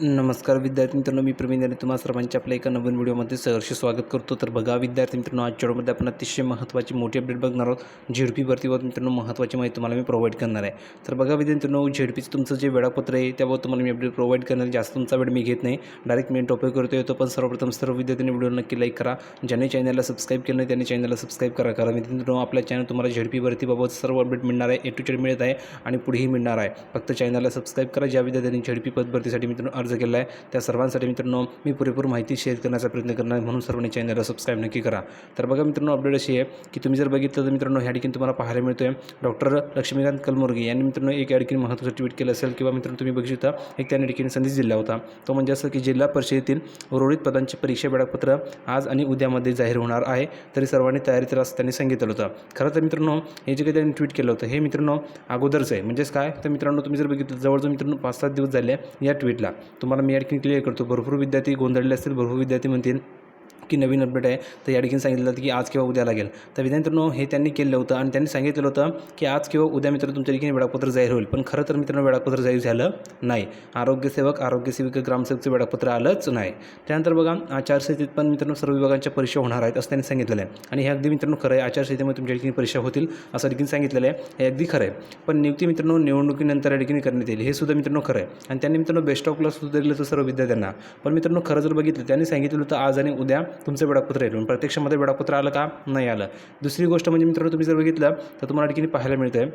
नमस्कार विद्यार्थी मित्रांनो मी प्रवीण आणि तुम्हा सर्वांच्या आपल्या एका नवीन व्हिडिओमध्ये सहर्ष स्वागत करतो. तर बघा विद्यार्थी मित्रांनो आजच्या व्हिडिओमध्ये आपण अतिशय महत्त्वाची मोठी अपडेट बघणार आहोत. झेडपी भरतीवर मित्रांनो महत्त्वाची माहिती तुम्हाला मी प्रोव्हाइड करणार आहे. तर बघा विद्यार्थी मित्रांनो झेडपीचं तुमचं जे वेळापत्र आहे त्यावर तुम्हाला मी अपडेट प्रोव्हाइड करणार जास्त तुमचा वेळ मी घेत नाही. डायरेक्ट मी टॉपिक करतो येतो पण सर्वप्रथम सर्व विद्यार्थ्यांनी व्हिडिओ नक्की लाईक करा. ज्याने चॅनलला सबस्क्राईब केलं नाही त्यांनी चॅनलला सबस्क्राईब करा. कारण मित्रांनो आपल्या चॅनल तुम्हाला झेडपी भरतीबाबत सर्व अपडेट मिळणार आहे. ए टू चेड मिळत आहे आणि पुढेही मिळणार आहे. फक्त चॅनलला सबस्क्राईब करा. ज्या विद्यार्थ्यांनी झेडपी पद भरतीसाठी मित्रांनो अर्ज केला आहे. त्या सर्वांसाठी मित्रांनो मी पुरेपूर माहिती शेअर करण्याचा प्रयत्न करणार म्हणून सर्वांनी चॅनलला सबस्क्राईब नक्की करा. तर बघा मित्रांनो अपडेट अशी आहे की तुम्ही जर बघितलं तर मित्रांनो ह्या ठिकाणी तुम्हाला पाहायला मिळतो आहे डॉक्टर लक्ष्मीकांत कलमुर्गी यांनी मित्रांनो एक या ठिकाणी महत्त्वाचं ट्विट केलं असेल किंवा मित्रांनो तुम्ही बघू शकता एक त्यांनी ठिकाणी संदेश दिला होता. तो म्हणजे असं की जिल्हा परिषदेतील उर्वरित पदांची परीक्षा वेळापत्र आज आणि उद्यामध्ये जाहीर होणार आहे. तरी सर्वांनी तयारी तर असं त्यांनी सांगितलं होतं. खरं तर मित्रांनो हे जे काही त्यांनी ट्विट केलं होतं हे मित्रांनो अगोदरच आहे. म्हणजेच काय? तर मित्रांनो तुम्ही जर बघितलं जवळजवळ मित्रांनो पाच सात दिवस झाले या ट्विटला तुम्हाला मी या क्लिअर करतो. भरपूर विद्यार्थी गोंधळले असतील भरपूर विद्यार्थी म्हणतील की नवीन अपडेट आहे तर या ठिकाणी सांगितलं होतं की आज किंवा उद्या लागेल. तर विद्यार्थ्यांनो हे त्यांनी केलं होतं आणि त्यांनी सांगितलं होतं की आज किंवा उद्या मित्र तुमच्या ठिकाणी वेळापत्र जाहीर होईल. पण खरं तर मित्रांनो वेळापत्र जाहीर झालं नाही. आरोग्यसेवक आरोग्यसेविका ग्रामसेवकचं वेळापत्र आलंच नाही. त्यानंतर बघा आचारसंहितेत पण मित्रांनो सर्व विभागांच्या परीक्षा होणार आहेत असं त्यांनी सांगितलेलं आहे. आणि हे अगदी मित्रांनो खरं आहे. आचारसंहितेमध्ये तुमच्या ठिकाणी परीक्षा होतील असं देखील सांगितलेलं आहे. हे अगदी खरं आहे. पण नियुक्ती मित्रांनो निवडणुकीनंतर या ठिकाणी करण्यात येईल. हे सुद्धा मित्रांनो खरं आहे. आणि त्यांनी मित्रांनो बेस्ट ऑफ क्लास सुद्धा दिलं होतं सर्व विद्यार्थ्यांना. पण मित्रांनो खरं जर बघितलं त्यांनी सांगितलं होतं आज आणि उद्या तुमचं वेळापत्र येईल पण प्रत्यक्षामध्ये वेळापत्र आलं का? नाही आलं. दुसरी गोष्ट म्हणजे मित्रांनो तुम्ही जर बघितलं तर तुम्हाला ठिकाणी पाहायला मिळतं आहे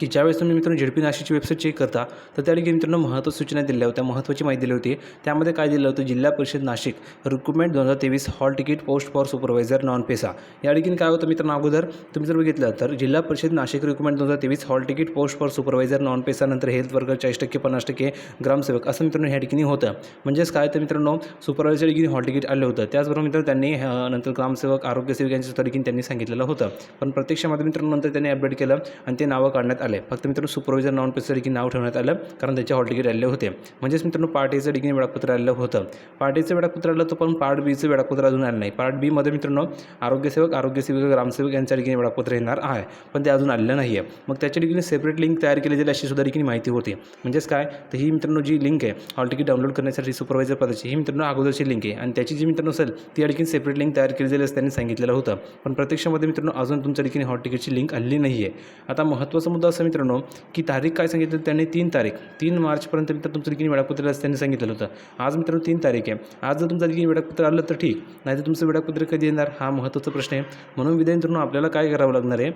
की ज्यावेळेस तुम्ही मित्रांनो झेडपी नाशिकची वेबसाईट चेक करता तर त्या ठिकाणी मित्रांनो महत्त्व सूचना दिल्या होत्या महत्त्वाची माहिती दिली होती त्यामध्ये काय दिलं होतं? जिल्हा परिषद नाशिक रिक्रुटमेंट दोन हजार तेवीस hall ticket post for supervisor non PESA या ठिकाणी काय होतं मित्रांनो अगोदर? तुम्ही जर बघितलं तर जिल्हा परिषद नाशिक रिक्रुटमेंट दोन हजार तेवीस hall ticket post for supervisor non PESA नंतर हेल्थ वर्कर चाळीस टक्के पन्नास टक्के ग्रामसेवक असं मित्रांनो ह्या ठिकाणी होतं. म्हणजेच काय तर मित्रांनो? सुपरवायझर ठिकाणी हॉल तिकीट आलं होतं. त्याचबरोबर मित्रांनो त्यांनी नंतर ग्रामसेवक आरोग्यसेवक यांच्या ठिकाणी त्यांनी सांगितलेलं होतं. पण प्रत्यक्षामध्ये मित्रांनो नंतर त्यांनी अपडेट केलं आणि ते नावं काढण्यात आले फक्त मित्रांनो सुपरवायझर नॉन पेसा नाव ठेवण्यात आलं कारण त्याचे हॉल तिकीट आलेले होते. म्हणजेच मित्रांनो पार्ट एचं वेळापत्र आलेलं होतं. पार्ट एचं वेळापत्र आलं तर पण पार्ट बीचं वेळापत्र अजून आलं नाही. पार्ट बीमध्ये मित्रांनो आरोग्यसेवक आरोग्यसेविका ग्रामसेवक यांच्या डिग्री वेळापत्र येणार आहे पण ते अजून आलेलं नाही आहे मग त्याच्या ठिकाणी सेपरेट लिंक तयार केली जाईल अशी सुद्धा डिग्री माहिती होती. म्हणजेच काय? तर ही मित्रांनो जी लिंक आहे हॉल तिकीट डाउनलोड करण्यासाठी सुपरवायझर पदाची ही मित्रांनो अगोदरची लिंक आहे. आणि त्याची जी मित्रांनो असेल ती या सेपरेट लिंक तयार केली जाईल असं त्यांनी सांगितलेलं होतं. पण प्रत्यक्षामध्ये मित्रांनो अजून तुमच्या ठिकाणी हॉल तिकीटची लिंक आलेली नाही आहे आता महत्त्वाचा मुद्दा असं मित्रांनो की तारीख काय सांगितलं? त्यांनी तीन तारीख. तीन मार्चपर्यंत मित्र तुमचं ठिकाणी वेळापत्र त्यांनी सांगितलं होतं. आज मित्रांनो तीन तारीख आहे. आज जर तुमचं ठिकाणी वेळापत्र आलं तर ठीक. नाही तर तुमचं वेळापत्र कधी येणार? हा महत्त्वाचा प्रश्न आहे. म्हणून विद्यार्थ्यांनो आपल्याला काय करावं लागणार आहे?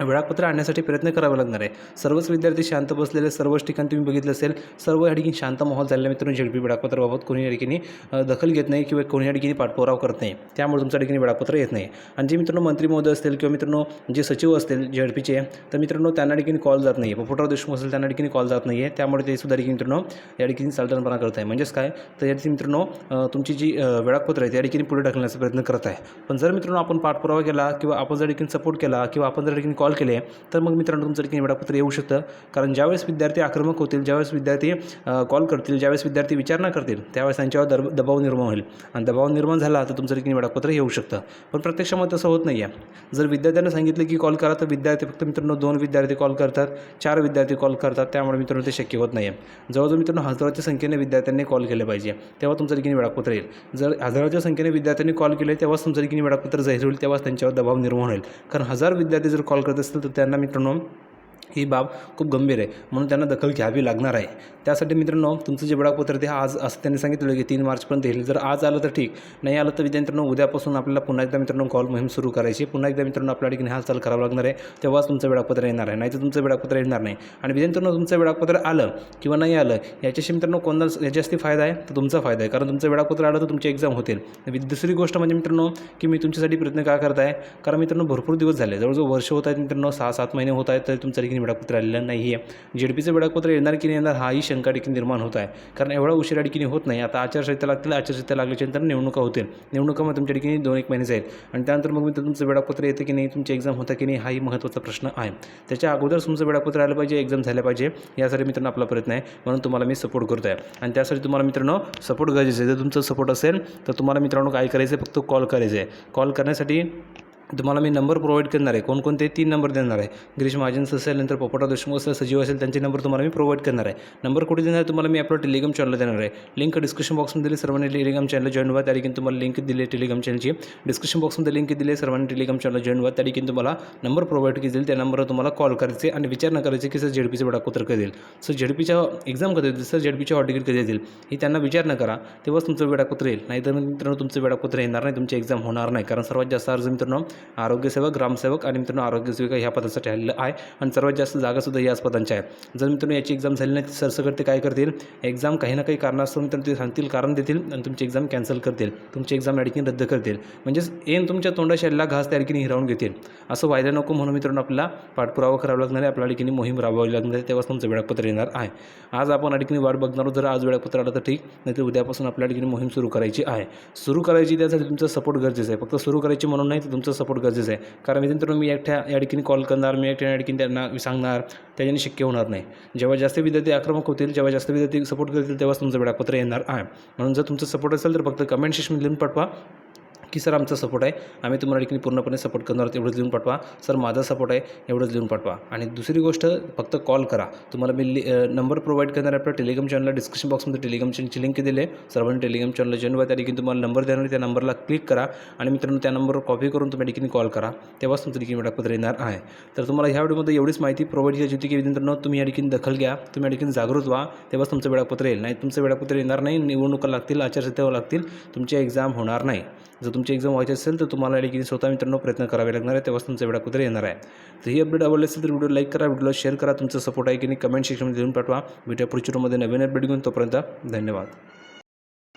वेळापत्र आणण्यासाठी प्रयत्न करावा लागणार आहे सर्वच विद्यार्थी शांत बसलेले सर्वच ठिकाणी तुम्ही बघितलं असेल सर्व या ठिकाणी शांत माहोल झालेला मित्रांनो झेडपी वेळापत्राबाबत कोणी या ठिकाणी दखल घेत नाही किंवा कोणी या ठिकाणी पाठपुरावा करत नाही त्यामुळे तुमच्या ठिकाणी वेळापत्र येत नाही आणि जे मित्रांनो मंत्री महोदय असतील किंवा मित्रांनो जे सचिव असतील झेडपीचे तर मित्रांनो त्यांना ठिकाणी कॉल जात नाही पोपटराव देशमुख असेल त्यांना ठिकाणी कॉल जात नाही आहे त्यामुळे ते सुद्धा ठिकाणी मित्रांनो या ठिकाणी चालटणपणा करत आहे म्हणजेच काय तर या मित्रांनो तुमची जी वेळापत्र आहे त्या ठिकाणी पुढे ढकलण्याचा प्रयत्न करत आहे पण जर मित्रांनो आपण पाठपुरावा केला किंवा आपण जर ठिकाणी सपोर्ट केला किंवा आपण जर ठिकाणी कॉल केले तर मग मित्रांनो तुमचं ठिकाणी वेळापत्र येऊ शकतं. कारण ज्यावेळेस विद्यार्थी आक्रमक होतील ज्यावेळेस विद्यार्थी कॉल करतील ज्यावेळेस विद्यार्थी विचारणा करतील त्यावेळेस त्यांच्यावर दर दबाव निर्माण होईल. आणि दबाव निर्माण झाला तर तुमचं ठिकाणी वेळापत्र येऊ शकतं. पण प्रत्यक्षामध्ये तसं होत नाही आहे जर विद्यार्थ्यांना सांगितलं की कॉल करा तर विद्यार्थी फक्त मित्रांनो दोन विद्यार्थी कॉल करतात चार विद्यार्थी कॉल करतात त्यामुळे मित्रांनो ते शक्य होत नाही आहे जवळजवळ मित्रांनो हजाराच्या संख्येने विद्यार्थ्यांनी कॉल केले पाहिजे. तेव्हा तुमचं ठिकाणी वेळापत्र येईल. जर हजाराच्या संख्येने विद्यार्थ्यांनी कॉल केले तेव्हाच तुमचं ठिकाणी वेळापत्र जाहीर होईल तेव्हाच त्यांच्यावर दबाव निर्माण होईल. कारण हजार विद्यार्थी जर कॉल करत असतील तर त्यांना मित्रांनो ही बाब खूप गंभीर आहे. म्हणून त्यांना दखल घ्यावी लागणार आहे. त्यासाठी मित्रांनो तुमचं जे वेळापत्र ते आज असं त्यांनी सांगितलं की तीन मार्चपर्यंत येईल. जर आज आलं तर ठीक. नाही आलं तर मित्रांनो उद्यापासून आपल्याला पुन्हा एकदा मित्रांनो कॉल मोहीम सुरू करायची. पुन्हा एकदा मित्रांनो आपल्या ठिकाणी हालचाल करावं लागणार आहे. तेव्हाच तुमचं वेळापत्र येणार आहे. नाही तर तुमचं वेळापत्र येणार नाही. आणि मित्रांनो तुमचं वेळापत्र आलं किंवा नाही आलं याच्याशी मित्रांनो कोणता याची जास्ती फायदा आहे? तर तुमचा फायदा आहे. कारण तुमचं वेळापत्र आलं तर तुमची एक्झाम होतील दुसरी गोष्ट म्हणजे मित्रांनो की मी तुमच्यासाठी प्रयत्न का करत आहे कारण मित्रांनो भरपूर दिवस झाले. जवळजवळ वर्ष होत आहेत मित्रांनो सहा सात महिने होत आहेत तर तुमच्या ठिकाणी वेळापत्र आलेलं नाही आहे. जेडपीचं वेळापत्र येणार की नाही येणार हाही शंका ठिकाणी निर्माण होत आहे. कारण एवढा उशिरा ठिकाणी होत नाही. आता आचारसंहिता लागतील आचारसंहिता लागल्याच्यानंतर निवडणुका होतील. निवडणुकामध्ये तुमच्या ठिकाणी दोन एक महिने जाईल आणि त्यानंतर मग मी तुमचं वेळापत्र येतं की नाही तुमची एक्झाम होतं की नाही हाही महत्त्वाचा प्रश्न आहे. त्याच्या अगोदर तुमचं वेळापत्र आलं पाहिजे एक्झाम झाल्या पाहिजे यासाठी मित्रांनो आपला प्रयत्न आहे. म्हणून तुम्हाला मी सपोर्ट करतो आहे आणि त्यासाठी तुम्हाला मित्रांनो सपोर्ट गरजेचं आहे. जर तुमचं सपोर्ट असेल तर तुम्हाला मित्रांनो काय करायचं आहे फक्त कॉल करायचं आहे कॉल करण्यासाठी तुम्हाला मी नंबर प्रोव्हाइड करणार आहे. कोणकोणते तीन नंबर देणार आहे. गिरीश महाजन असेल नंतर पोपटा देशमुख असेल सजीव असेल त्यांचे नंबर तुम्हाला मी प्रोव्हाइड करणार आहे. नंबर कुठे देणार तुम्हाला मी आपलं टेलिग्राम चॅनल देणार आहे. लिंक डिस्क्रिप्शन बॉक्समध्ये दिली सर्वांनी टेलिग्राम चॅनल जॉईन व्हा. त्या तुम्हाला लिंक दिली टेलिग्राम चॅनलची डिस्क्रिप्शन बॉक्समध्ये लिंक दिली सर्वांनी टेलिग्राम चॅनल जॉईन व्हा. त्या तुम्हाला नंबर प्रोव्हाइड केली त्या नंबरवर तुम्हाला कॉल करायचे आणि विचार न करायचे की सर झेडपीचं वेळापत्र कधी येईल. सर झेडपीच्या एक्झाम कधी येतील? सर झेडपीच्या हॉट तिकीट कधी येतील? ही त्यांना विचार न करा. तेव्हाच तुमचं वेळापत्र येईल. नाहीतर मित्रांनो तुमचं वेळापत्र येणार नाही. तुमची एक्झाम होणार नाही. कारण सर्वात जास्त अर्ज मित्रांनो आरोग्यसेवक ग्रामसेवक आणि मित्रांनो आरोग्यसेविका ह्या पदासाठी आलेलं आहे. आणि सर्वात जास्त जागासुद्धा याच पदांच्या आहे. जर मित्रांनो याची एक्झाम झाली नाही तर सरसकट ते काय करतील? एक्झाम काही ना काही कारणास्तव मित्रांनो ते सांगतील कारण देतील आणि तुमची एक्झाम कॅन्सल करतील. तुमची एक्झाम या रद्द करतील. म्हणजेच एन तुमच्या तोंडाशी आलेला घास त्या ठिकाणी हिरावून घेतील. असं व्हायला नको म्हणून मित्रांनो आपला पाठपुरावा करावा लागणार आहे. आपल्या ठिकाणी मोहीम राबवावी लागणार आहे. तेव्हाच तुमचं वेळापत्र येणार आहे. आज आपण या ठिकाणी वाट बघणार आहोत. जर आज वेळापत्र आलं तर ठीक. नाही तर उद्यापासून आपल्या ठिकाणी मोहीम सुरू करायची आहे. सुरू करायची त्यासाठी तुमचा सपोर्ट गरजेचं आहे. फक्त सुरू करायची म्हणून नाही तर तुमचा सपोर्ट गरजेचं आहे. कारण मित्रांनो मी एकट्या या ठिकाणी कॉल करणार मी एकट्या या ठिकाणी त्यांना सांगणार त्याच्याने शक्य होणार नाही. जेव्हा जास्त विद्यार्थी आक्रमक होतील जेव्हा जास्त विद्यार्थी सपोर्ट करतील तेव्हाच तुमचं वेळापत्र येणार आहे. म्हणून जर तुमचं सपोर्ट असेल तर फक्त कमेंट सेक्शनमध्ये लिहून पाठवा. की सर आमचा सपोर्ट आहे. आम्ही तुम्हाला ठिकाणी पूर्णपणे सपोर्ट करणार आहोत. एवढंच लिहून पाठवा. सर माझा सपोर्ट आहे एवढंच लिहून पाठवा. आणि दुसरी गोष्ट फक्त कॉल करा. तुम्हाला मी लि नंबर प्रोव्हाइड करणार आपल्या टेलिग्राम चॅनलला डिस्क्रिप्शन बॉक्समध्ये टेलिग्राम चॅनलची लिंक दिली आहे. सर्वांनी टेलिग्राम चॅनलला जॉईन व्हा. त्या ठिकाणी तुम्हाला नंबर देणार त्या नंबरला क्लिक करा. आणि मित्रांनो त्या नंबरवर कॉपी करून तुम्ही ठिकाणी कॉल करा. तेव्हाच तुमचं ठिकाणी वेळापत्र येणार आहे. तर तुम्हाला ह्या व्हिडिओमध्ये एवढीच माहिती प्रोव्हाइड करायची होती की मित्रांनो तुम्ही या ठिकाणी दखल घ्या. तुम्ही या ठिकाणी जागृत व्हा. तेव्हाच तुमचं वेळापत्र येईल. नाही तुमचं वेळापत्र येणार नाही. निवडणुका लागतील आचारसंहिता लागतील. तुमची एक्झाम होणार नाही. जर तुमची एक्झाम व्हायची असेल तर तुम्हाला या स्वतः मित्रांनो प्रयत्न करावे लागणार आहे. तेव्हाच तुमचं वेळापत्र येणार आहे. तर ही अपडेट आवडली असेल तर व्हिडिओ लाईक करा व्हिडिओला शेअर करा. तुमचं सपोर्ट आहे की नाही कमेंट सेक्शनमध्ये देऊन पाठवा. व्हिडिओ पुढच्या व्हिडिओमध्ये नवीन अपडेट घेऊन तोपर्यंत धन्यवाद.